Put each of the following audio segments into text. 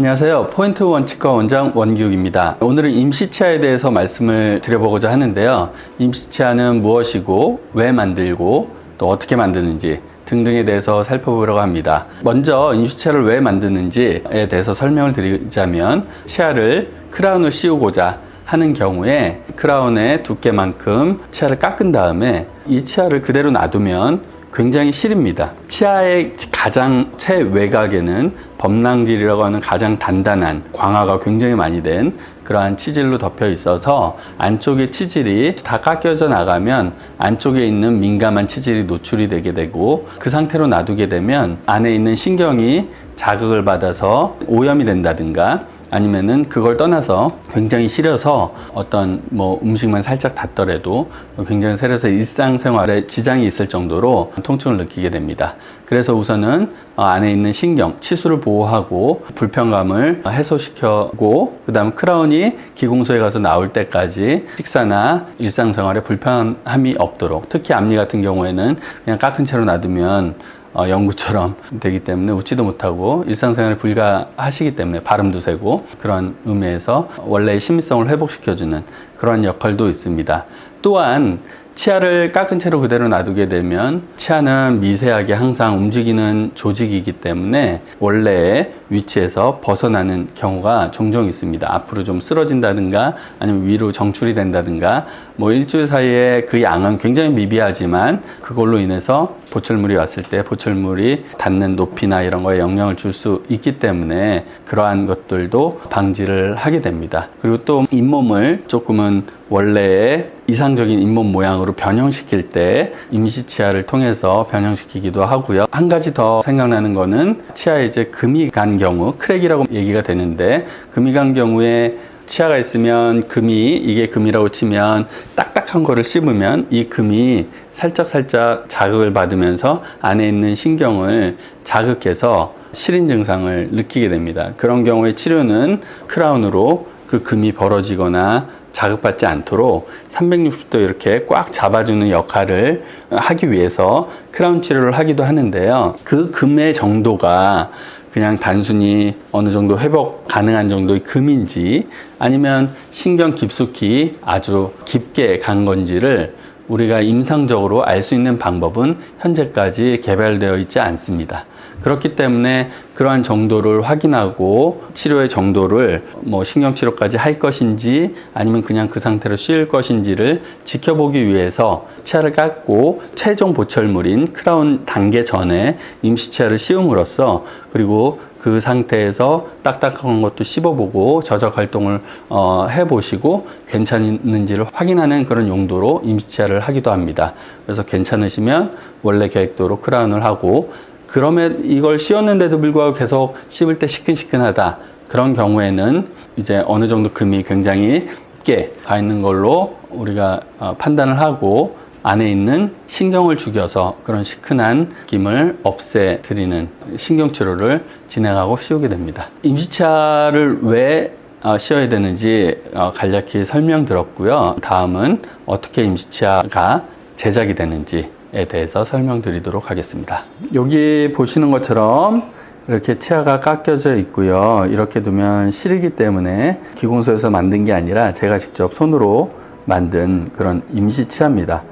안녕하세요. 포인트 원칙과 원장 원기욱입니다. 오늘은 임시치아에 대해서 말씀을 드려보고자 하는데요. 임시치아는 무엇이고, 왜 만들고, 또 어떻게 만드는지 등등에 대해서 살펴보려고 합니다. 먼저 임시치아를 왜 만드는지에 대해서 설명을 드리자면, 치아를 크라운을 씌우고자 하는 경우에 크라운의 두께만큼 치아를 깎은 다음에 이 치아를 그대로 놔두면 굉장히 시립니다. 치아의 가장 최외곽에는 범랑질이라고 하는 가장 단단한 광화가 굉장히 많이 된 그러한 치질로 덮여 있어서 안쪽의 치질이 다 깎여져 나가면 안쪽에 있는 민감한 치질이 노출이 되게 되고 그 상태로 놔두게 되면 안에 있는 신경이 자극을 받아서 오염이 된다든가 아니면은 그걸 떠나서 굉장히 시려서 어떤 뭐 음식만 살짝 닿더라도 굉장히 세려서 일상생활에 지장이 있을 정도로 통증을 느끼게 됩니다. 그래서 우선은 안에 있는 신경, 치수를 보호하고 불편감을 해소시켜고 그다음 크라운이 기공소에 가서 나올 때까지 식사나 일상생활에 불편함이 없도록 특히 앞니 같은 경우에는 그냥 깎은 채로 놔두면 어, 연구처럼 되기 때문에 웃지도 못하고 일상생활에 불가하시기 때문에 발음도 세고 그런 의미에서 원래의 심미성을 회복시켜주는 그런 역할도 있습니다. 또한 치아를 깎은 채로 그대로 놔두게 되면 치아는 미세하게 항상 움직이는 조직이기 때문에 원래의 위치에서 벗어나는 경우가 종종 있습니다. 앞으로 좀 쓰러진다든가 아니면 위로 정출이 된다든가 뭐 일주일 사이에 그 양은 굉장히 미비하지만 그걸로 인해서 보철물이 왔을 때 보철물이 닿는 높이나 이런 거에 영향을 줄 수 있기 때문에 그러한 것들도 방지를 하게 됩니다. 그리고 또 잇몸을 조금은 원래의 이상적인 잇몸 모양으로 변형시킬 때 임시 치아를 통해서 변형시키기도 하고요. 한 가지 더 생각나는 거는 치아에 이제 금이 간 경우, 크랙이라고 얘기가 되는데 금이 간 경우에 치아가 있으면 금이 이게 금이라고 치면 딱딱한 거를 씹으면 이 금이 살짝 살짝 자극을 받으면서 안에 있는 신경을 자극해서 시린 증상을 느끼게 됩니다. 그런 경우에 치료는 크라운으로 그 금이 벌어지거나 자극받지 않도록 360도 이렇게 꽉 잡아주는 역할을 하기 위해서 크라운 치료를 하기도 하는데요. 그 금의 정도가 그냥 단순히 어느 정도 회복 가능한 정도의 금인지 아니면 신경 깊숙이 아주 깊게 간 건지를 우리가 임상적으로 알 수 있는 방법은 현재까지 개발되어 있지 않습니다. 그렇기 때문에 그러한 정도를 확인하고 치료의 정도를 뭐 신경치료까지 할 것인지 아니면 그냥 그 상태로 쉴 것인지를 지켜보기 위해서 치아를 깎고 최종 보철물인 크라운 단계 전에 임시치아를 씌움으로써 그리고 그 상태에서 딱딱한 것도 씹어보고 저적 활동을 어, 해보시고 괜찮은지를 확인하는 그런 용도로 임시치아를 하기도 합니다. 그래서 괜찮으시면 원래 계획도로 크라운을 하고 그러면 이걸 씌웠는데도 불구하고 계속 씹을 때 시큰시큰하다. 그런 경우에는 이제 어느 정도 금이 굉장히 깊게 가 있는 걸로 우리가 어, 판단을 하고 안에 있는 신경을 죽여서 그런 시큰한 느낌을 없애드리는 신경치료를 진행하고 씌우게 됩니다. 임시차를 왜 어, 씌워야 되는지 어, 간략히 설명드렸고요. 다음은 어떻게 임시치아가 제작이 되는지 에 대해서 설명드리도록 하겠습니다. 여기 보시는 것처럼 이렇게 치아가 깎여져 있고요. 이렇게 두면 시리기 때문에 기공소에서 만든 게 아니라 제가 직접 손으로 만든 그런 임시 치아입니다.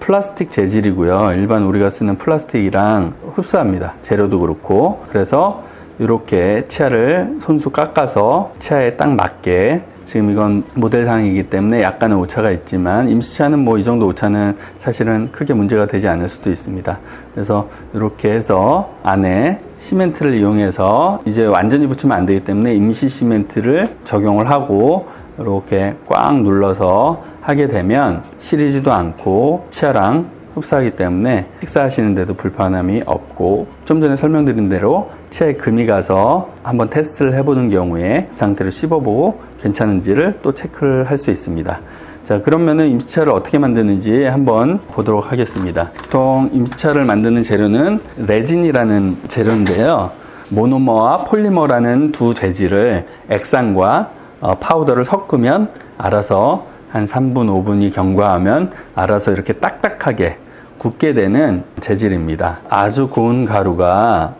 플라스틱 재질이고요. 일반 우리가 쓰는 플라스틱이랑 흡사합니다. 재료도 그렇고. 그래서 이렇게 치아를 손수 깎아서 치아에 딱 맞게 지금 이건 모델상이기 때문에 약간의 오차가 있지만 임시차는 뭐 이 정도 오차는 사실은 크게 문제가 되지 않을 수도 있습니다. 그래서 이렇게 해서 안에 시멘트를 이용해서 이제 완전히 붙이면 안 되기 때문에 임시 시멘트를 적용을 하고 이렇게 꽉 눌러서 하게 되면 시리지도 않고 치아랑 흡사하기 때문에 식사하시는데도 불편함이 없고 좀 전에 설명드린 대로 치아에 금이 가서 한번 테스트를 해보는 경우에 상태를 씹어보고 괜찮은지를 또 체크를 할 수 있습니다. 자 그러면은 임시차를 어떻게 만드는지 한번 보도록 하겠습니다. 보통 임시차를 만드는 재료는 레진이라는 재료인데요. 모노머와 폴리머라는 두 재질을 액상과 어, 파우더를 섞으면 알아서 한 3분, 5분이 경과하면 알아서 이렇게 딱딱하게 굳게 되는 재질입니다. 아주 고운 가루가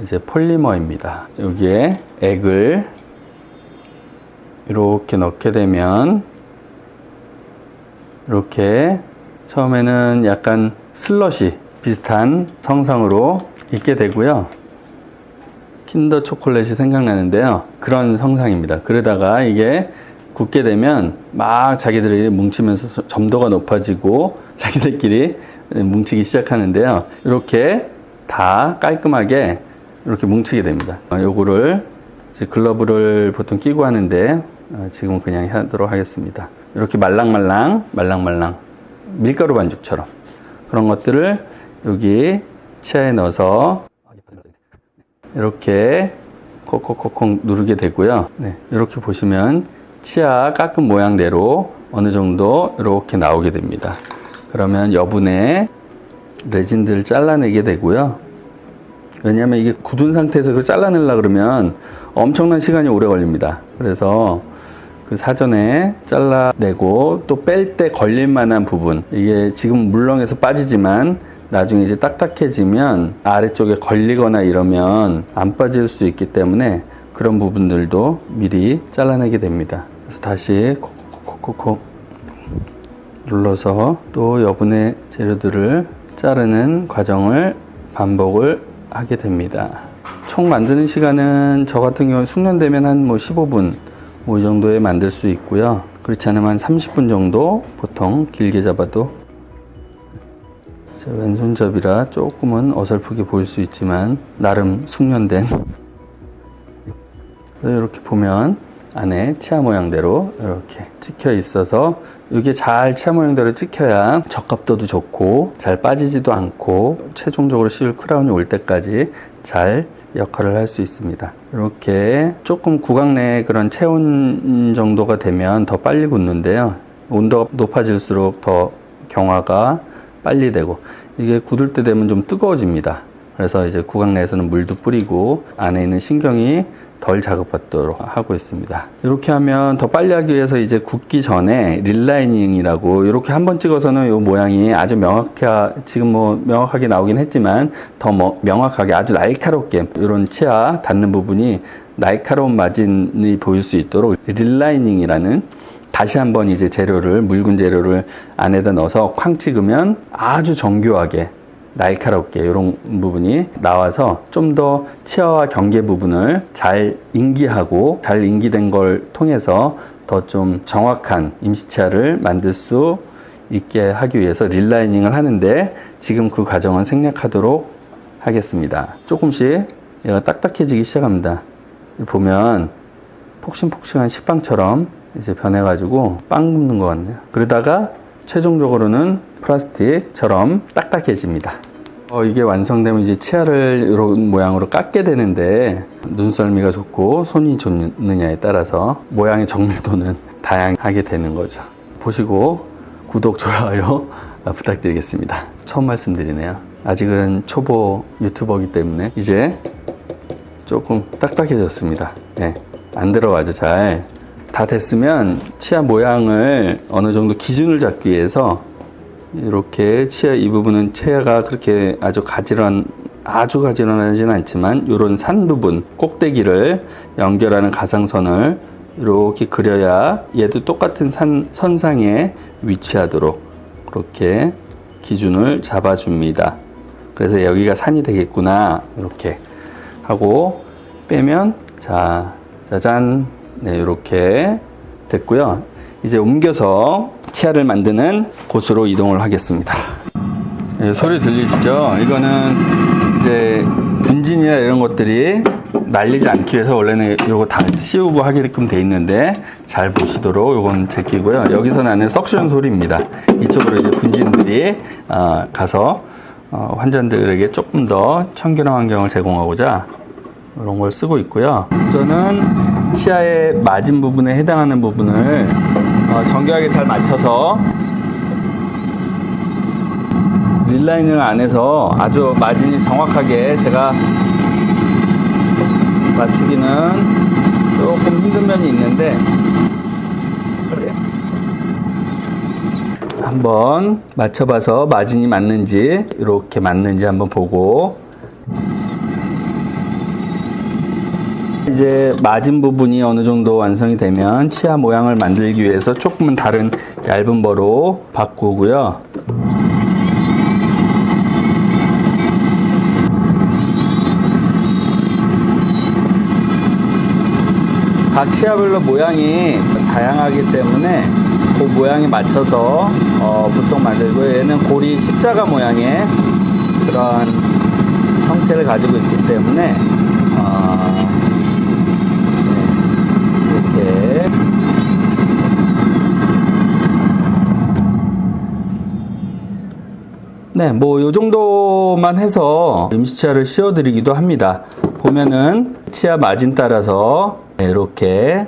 이제 폴리머입니다. 여기에 액을 이렇게 넣게 되면 이렇게 처음에는 약간 슬러시 비슷한 성상으로 있게 되고요. 킨더 초콜릿이 생각나는데요. 그런 성상입니다. 그러다가 이게 굳게 되면 막 자기들이 뭉치면서 점도가 높아지고 자기들끼리 뭉치기 시작하는데요. 이렇게 다 깔끔하게 이렇게 뭉치게 됩니다. 어, 요거를 글러브를 보통 끼고 하는데 어, 지금 그냥 하도록 하겠습니다. 이렇게 말랑말랑 말랑말랑 밀가루 반죽처럼 그런 것들을 여기 치아에 넣어서 이렇게 콕콕콕콕 누르게 되고요. 네, 이렇게 보시면 치아 깎은 모양대로 어느 정도 이렇게 나오게 됩니다. 그러면 여분의 레진들을 잘라내게 되고요. 왜냐하면 이게 굳은 상태에서 그걸 잘라내려 그러면 엄청난 시간이 오래 걸립니다. 그래서 그 사전에 잘라내고 또 뺄 때 걸릴 만한 부분 이게 지금 물렁해서 빠지지만 나중에 이제 딱딱해지면 아래쪽에 걸리거나 이러면 안 빠질 수 있기 때문에 그런 부분들도 미리 잘라내게 됩니다. 그래서 다시 콕콕콕콕 눌러서 또 여분의 재료들을 자르는 과정을 반복을 하게 됩니다. 총 만드는 시간은 저 같은 경우 숙련되면 한 뭐 15분 뭐 이 정도에 만들 수 있고요. 그렇지 않으면 한 30분 정도 보통 길게 잡아도 제 왼손잡이라 조금은 어설프게 보일 수 있지만 나름 숙련된 이렇게 보면 안에 치아 모양대로 이렇게 찍혀 있어서 이게 잘 치아 모양대로 찍혀야 적합도도 좋고 잘 빠지지도 않고 최종적으로 씌울 크라운이 올 때까지 잘 역할을 할 수 있습니다. 이렇게 조금 구강 내에 그런 체온 정도가 되면 더 빨리 굳는데요. 온도가 높아질수록 더 경화가 빨리 되고 이게 굳을 때 되면 좀 뜨거워집니다. 그래서 이제 구강 내에서는 물도 뿌리고 안에 있는 신경이 덜 자극받도록 하고 있습니다. 이렇게 하면 더 빨리 하기 위해서 이제 굳기 전에 릴라이닝이라고 이렇게 한 번 찍어서는 이 모양이 아주 명확하 지금 뭐 명확하게 나오긴 했지만 더 뭐 명확하게 아주 날카롭게 이런 치아 닿는 부분이 날카로운 마진이 보일 수 있도록 릴라이닝이라는 다시 한번 이제 재료를 묽은 재료를 안에다 넣어서 쾅 찍으면 아주 정교하게 날카롭게 이런 부분이 나와서 좀 더 치아와 경계 부분을 잘 인기하고 잘 인기된 걸 통해서 더 좀 정확한 임시치아를 만들 수 있게 하기 위해서 릴라이닝을 하는데 지금 그 과정은 생략하도록 하겠습니다. 조금씩 얘가 딱딱해지기 시작합니다. 보면 폭신폭신한 식빵처럼 이제 변해가지고 빵 굽는 것 같네요. 그러다가 최종적으로는 플라스틱처럼 딱딱해집니다. 어, 이게 완성되면 이제 치아를 이런 모양으로 깎게 되는데 눈썰미가 좋고 손이 좋느냐에 따라서 모양의 정밀도는 다양하게 되는 거죠. 보시고 구독, 좋아요 부탁드리겠습니다. 처음 말씀드리네요. 아직은 초보 유튜버이기 때문에 이제 조금 딱딱해졌습니다. 네, 안 들어가죠, 잘. 다 됐으면 치아 모양을 어느 정도 기준을 잡기 위해서 이렇게 치아 이 부분은 치아가 그렇게 아주 가지런 아주 가지런하지는 않지만 이런 산 부분 꼭대기를 연결하는 가상선을 이렇게 그려야 얘도 똑같은 산, 선상에 위치하도록 그렇게 기준을 잡아줍니다. 그래서 여기가 산이 되겠구나 이렇게 하고 빼면 자 짜잔 네 이렇게 됐고요. 이제 옮겨서 치아를 만드는 곳으로 이동을 하겠습니다. 네, 소리 들리시죠? 이거는 이제 분진이나 이런 것들이 날리지 않기 위해서 원래는 이거 다 씌우고 하게끔 돼 있는데 잘 보시도록 이건 제끼고요. 여기서 나는 석션 소리입니다. 이쪽으로 이제 분진들이 어, 가서 어, 환자들에게 조금 더 청결한 환경을 제공하고자 이런 걸 쓰고 있고요. 우선은 치아의 맞은 부분에 해당하는 부분을 어, 정교하게 잘 맞춰서 릴라이닝 안에서 아주 마진이 정확하게 제가 맞추기는 조금 힘든 면이 있는데. 한번 맞춰봐서 마진이 맞는지 이렇게 맞는지 한번 보고 이제 마진 부분이 어느 정도 완성이 되면 치아 모양을 만들기 위해서 조금은 다른 얇은 버로 바꾸고요. 각 치아별로 모양이 다양하기 때문에 그 모양에 맞춰서 어, 보통 만들고 얘는 고리 십자가 모양의 그런 형태를 가지고 있기 때문에 네, 뭐, 요 정도만 해서 임시치아를 씌워드리기도 합니다. 보면은, 치아 마진 따라서, 네, 이렇게,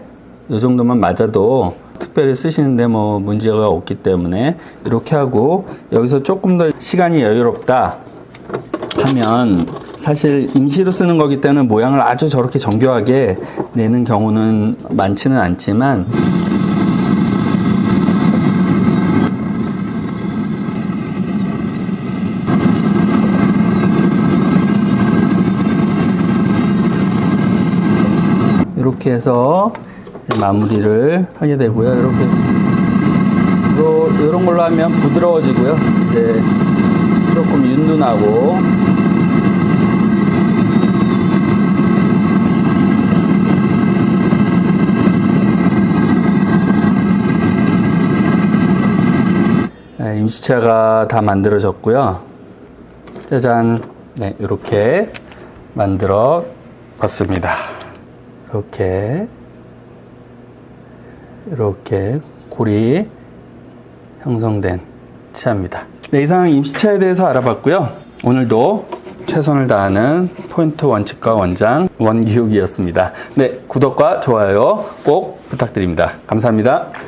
요 정도만 맞아도 특별히 쓰시는데 뭐 문제가 없기 때문에 이렇게 하고, 여기서 조금 더 시간이 여유롭다 하면, 사실 임시로 쓰는 거기 때문에 모양을 아주 저렇게 정교하게 내는 경우는 많지는 않지만, 이렇게 해서 마무리를 하게 되고요. 이렇게 요, 이런 걸로 하면 부드러워지고요. 이제 조금 윤둔하고 네, 임시차가 다 만들어졌고요. 짜잔. 네, 이렇게 만들어 봤습니다. 이렇게 이렇게 골이 형성된 치아입니다. 네, 이상 임시치아에 대해서 알아봤고요. 오늘도 최선을 다하는 포인트 원칙과 원장 원기욱이었습니다. 네, 구독과 좋아요 꼭 부탁드립니다. 감사합니다.